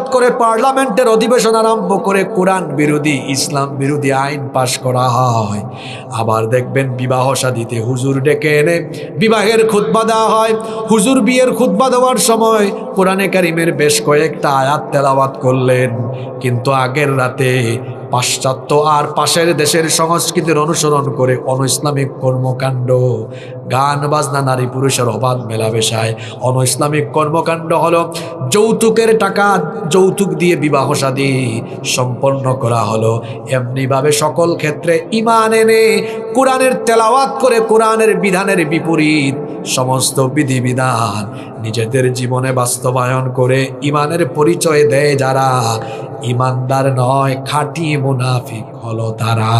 করে পার্লামেন্টের অধিবেশন আরম্ভ করে কোরআন বিরোধী, ইসলাম বিরোধী আইন পাশ করা হয়। আবার দেখবেন বিবাহ সাদিতে হুজুর ডেকে এনে বিবাহের খুদ্া দেওয়া হয়। হুজুর বিয়ের খুদ্া দেওয়ার সময় কোরআনে কারিমের বেশ কয়েকটা আয়াত তেলাওয়াত করলেন। কিন্তু আগের রাতে পাশ্চাত্য আর পাশের দেশের সংস্কৃতির অনুসরণ করে অন ইসলামিক কর্মকাণ্ড, গান, বাজনা, নারী পুরুষের অবাধ মেলামেশায়। অন ইসলামিক কর্মকাণ্ড হলো যৌতুকের টাকা যৌতুক দিয়ে বিবাহ শাদী সম্পন্ন করা হলো। এমনিভাবে সকল ক্ষেত্রে ইমান এনে কোরআনের তেলাওয়াত করে কোরআনের বিধানের বিপরীত সমস্ত বিধিবিধান নিজেদের জীবনে বাস্তবায়ন করে ইমানের পরিচয় দেয় যারা ইমানদার নয়, খাঁটি মুনাফিক হলো তারা।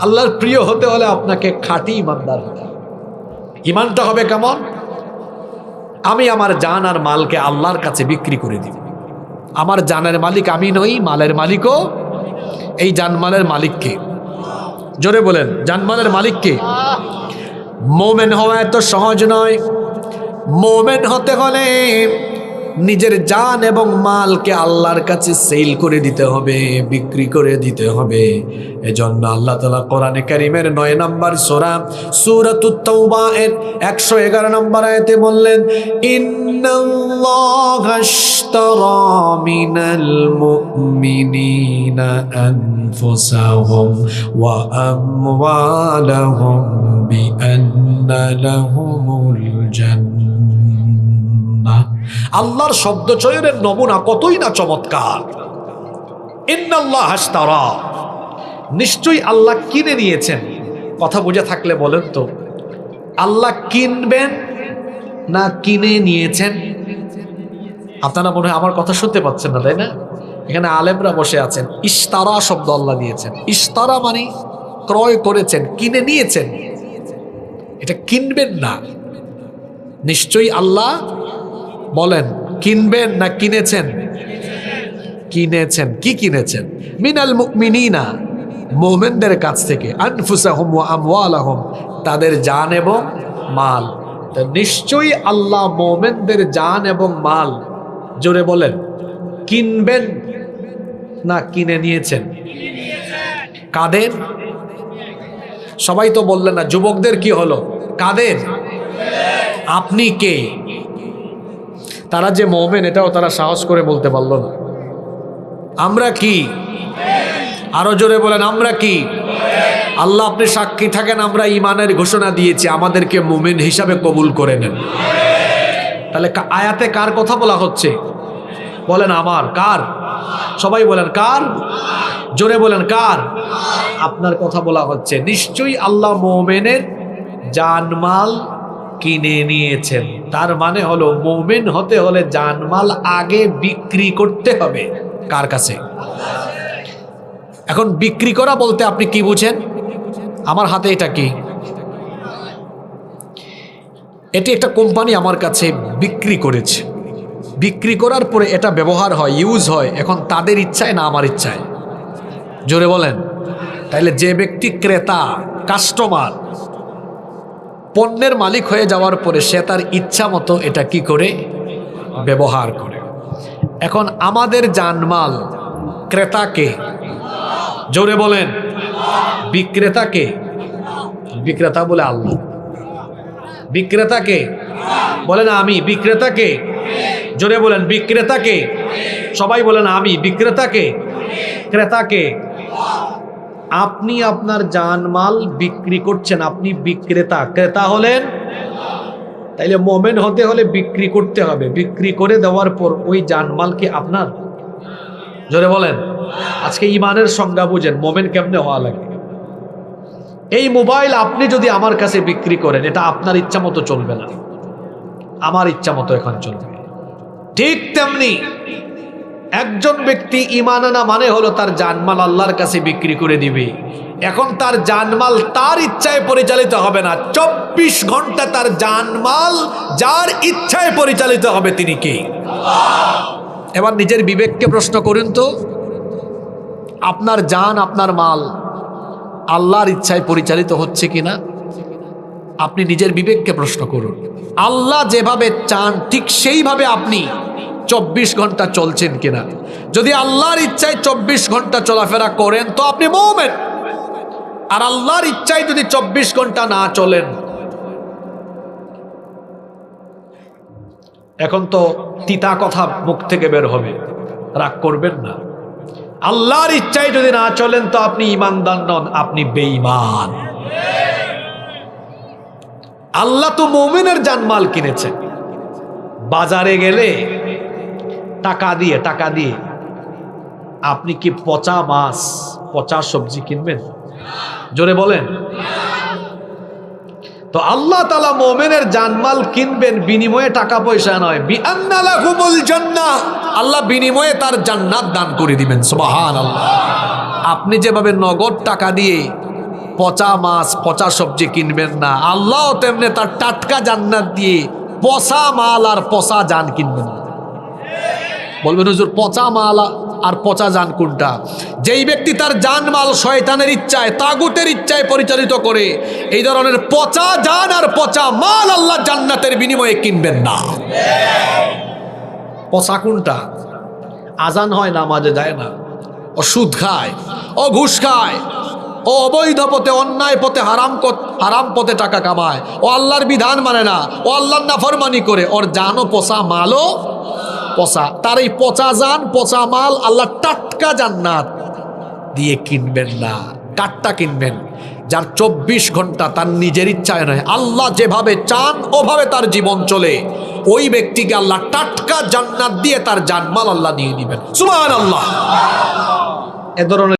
আল্লাহর প্রিয় হতে হলে আপনাকে খাঁটি ইমানদার হতে হবে। ইমানটা হবে কেমন? আমি আমার জান আর মালকে আল্লাহর কাছে বিক্রি করে দিব। আমার জানের মালিক আমি নই, মালের মালিকও এই জানমালের মালিককে। জোরে বলেন, জানমালের মালিককে। মোমেন হওয়া এত সহজ নয়। মোমেন হতে হলে নিজের জান এবং মালকে আল্লাহর কাছে সেল করে দিতে হবে, বিক্রি করে দিতে হবে। এজন্য আল্লাহ তালা কোরআনে কারিমের নয় নম্বর সোরা সুরাতুত্তৌবা এর একশো এগারো নম্বর আয়তে বললেন, ইন্নাল্লাহা আল্লাহর শব্দ চয়নের নমুনা কতই না চমৎকার। ইন্নাল্লাহ হাসতারা। নিশ্চয়ই আল্লাহ কিনে নিয়েছেন। কথা বুঝে থাকলে বলেন তো, আল্লাহ কিনবেন না কিনে নিয়েছেন? আপনারা মনে হয় আমার কথা শুনতে পাচ্ছেন না, তাই না? এখানে আলেমরা বসে আছেন। ইস্তারা শব্দ আল্লাহ দিয়েছেন ইস্তারা মানে ক্রয় করেছেন, কিনে নিয়েছেন। এটা কিনবেন না। নিশ্চয়ই আল্লাহ বলেন, কিনবেন না কিনেছেন? কিনেছেন। কি কিনেছেন? মিনাল মুমিনিনা, মোমেনদের কাছ থেকে, আনফুসাহুম ওয়া আমওয়ালাহুম, তাদের জান এবং মাল। তা নিশ্চয়ই আল্লাহ মোমেনদের জান এবং মাল। জোরে বলেন, কিনবেন না কিনে নিয়েছেন? কাদের সবাই তো বললেন না, যুবকদের কি হলো? কাদের আপনি কে? তারা যে মোমেন, এটাও তারা সাহস করে বলতে পারল না। আমরা কি? আরও জোরে বলেন, আমরা কি? আল্লাহ আপনি সাক্ষী থাকেন, আমরা ইমানের ঘোষণা দিয়েছি, আমাদেরকে মোমেন হিসাবে কবুল করে নেন। তাহলে আয়াতে কার কথা বলা হচ্ছে? বলেন আমার, কার? সবাই বলেন, কার? জোরে বলেন, কার? আপনার কথা বলা হচ্ছে। নিশ্চয়ই আল্লাহ মোমেনের জানমাল কিনে নিয়েছেন। তার মানে হলো, মোমেন হতে হলে জানমাল আগে বিক্রি করতে হবে। কার কাছে? এখন বিক্রি করা বলতে আপনি কি বুঝেন? আমার হাতে এটা কি? এটি একটা কোম্পানি আমার কাছে বিক্রি করেছে। বিক্রি করার পরে এটা ব্যবহার হয়, ইউজ হয়। এখন তাদের ইচ্ছায় না আমার ইচ্ছায়? জোরে বলেন। তাইলে যে ব্যক্তি ক্রেতা, কাস্টমার পণ্যের মালিক হয়ে যাওয়ার পরে সে তার ইচ্ছা মতো এটা কি করে? ব্যবহার করে। এখন আমাদের জানমাল ক্রেতাকে, জোরে বলেন, বিক্রেতাকে, বিক্রেতা বলে আল্লাহ। বিক্রেতাকে, বলেন আমি, বিক্রেতাকে, জোরে বলেন, বিক্রেতাকে, সবাই বলেন আমি, বিক্রেতাকে, ক্রেতাকে আপনি আপনার জানমাল বিক্রি করছেন, আপনি বিক্রেতা, ক্রেতা হলেন? তাইলে মোমেন হতে হলে বিক্রি করতে হবে। বিক্রি করে দেওয়ার পর ওই জানমাল কি আপনার? জোরে বলেন। আজকে ইমানের সংজ্ঞা বুঝেন, মোমেন কেমনে হওয়া লাগে? এই মোবাইল আপনি যদি আমার কাছে বিক্রি করেন, এটা আপনার ইচ্ছা মতো চলবে না। আমার ইচ্ছা মতো এখন চলবে। ঠিক তেমনি একজন ব্যক্তি ইমান আনা মানে হলো তার জানমাল আল্লাহর কাছে বিক্রি করে দিবে। এখন তার জানমাল তার ইচ্ছায় পরিচালিত হবে না। চব্বিশ ঘণ্টা তার জানমাল যার ইচ্ছায় পরিচালিত হবে তিনি কে? এবার নিজের বিবেককে প্রশ্ন করুন তো। আপনার জান, আপনার মাল আল্লাহর ইচ্ছায় পরিচালিত হচ্ছে কিনা? আপনি নিজের বিবেককে প্রশ্ন করুন। আল্লাহ যেভাবে চান, ঠিক সেইভাবে আপনি চব্বিশ ঘণ্টা চলছেন কিনা? যদি আল্লাহর ইচ্ছায় চব্বিশ ঘণ্টা চলাফেরা করেন, তো আপনি মোমেন। আর আল্লাহর ইচ্ছায় যদি চব্বিশ ঘণ্টা না চলেন। এখন তো তিতা কথা মুখ থেকে বের হবে। রাগ করবেন না। আল্লাহর ইচ্ছায় যদি না চলেন, তো আপনি ইমানদার নন, আপনি বেঈমান। আল্লাহ তো মোমেনের জানমাল কিনেছেন। বাজারে গেলে টাকা দিয়ে টাকা দিয়ে। আপনি কি পচা মাছ, পচা সবজি কিনবেন? জোরে বলেন। তো আল্লাহ তালা মোমেনের জানমাল কিনবেন, বিনিময়ে টাকা পয়সা নয়। আল্লাহ বিনিময়ে তার জান্নাত দান করে দিবেন আল্লাহ আপনি যেভাবে নগদ টাকা দিয়ে পচা মাছ, পচা সবজি কিনবেন না, আল্লাহ তেমনি তার টাটকা জান্নাত দিয়ে পচা মাল আর পচা জান কিনবেন না। বলবেন, হুজুর, পচা মাল আর পচা যান কোনটা? যেই ব্যক্তি তার জানমাল শয়তানের ইচ্ছায়, তাগুতের ইচ্ছায় পরিচালিত করে, এই ধরনের পচা যান আর পচা মাল আল্লাহ জান্নাতের বিনিময়ে কিনবেন না। পচা কোনটা? আজান হয় না মাঝে যায় না। ও সুদ খায়, ও ঘুষ খায়, ও অবৈধ পথে, অন্যায় পথে, হারাম হারাম পথে টাকা কামায়। ও আল্লাহর বিধান মানে না, ও আল্লাহর নাফরমানি করে, ওর জানও পচা, মালও পচা, তার এই পচা যান, পচা মাল আল্লাহ টাটকা জান্নাত দিয়ে কিনবেন না টাটটা কিনবেন। যার চব্বিশ ঘণ্টা তার নিজের ইচ্ছায় নয়, আল্লাহ যেভাবে চান, ওভাবে তার জীবন চলে। ওই ব্যক্তিকে আল্লাহ টাটকা জান্নাত দিয়ে তার জানমাল আল্লাহ দিয়ে নিবেন। সুমান আল্লাহ এ ধরনের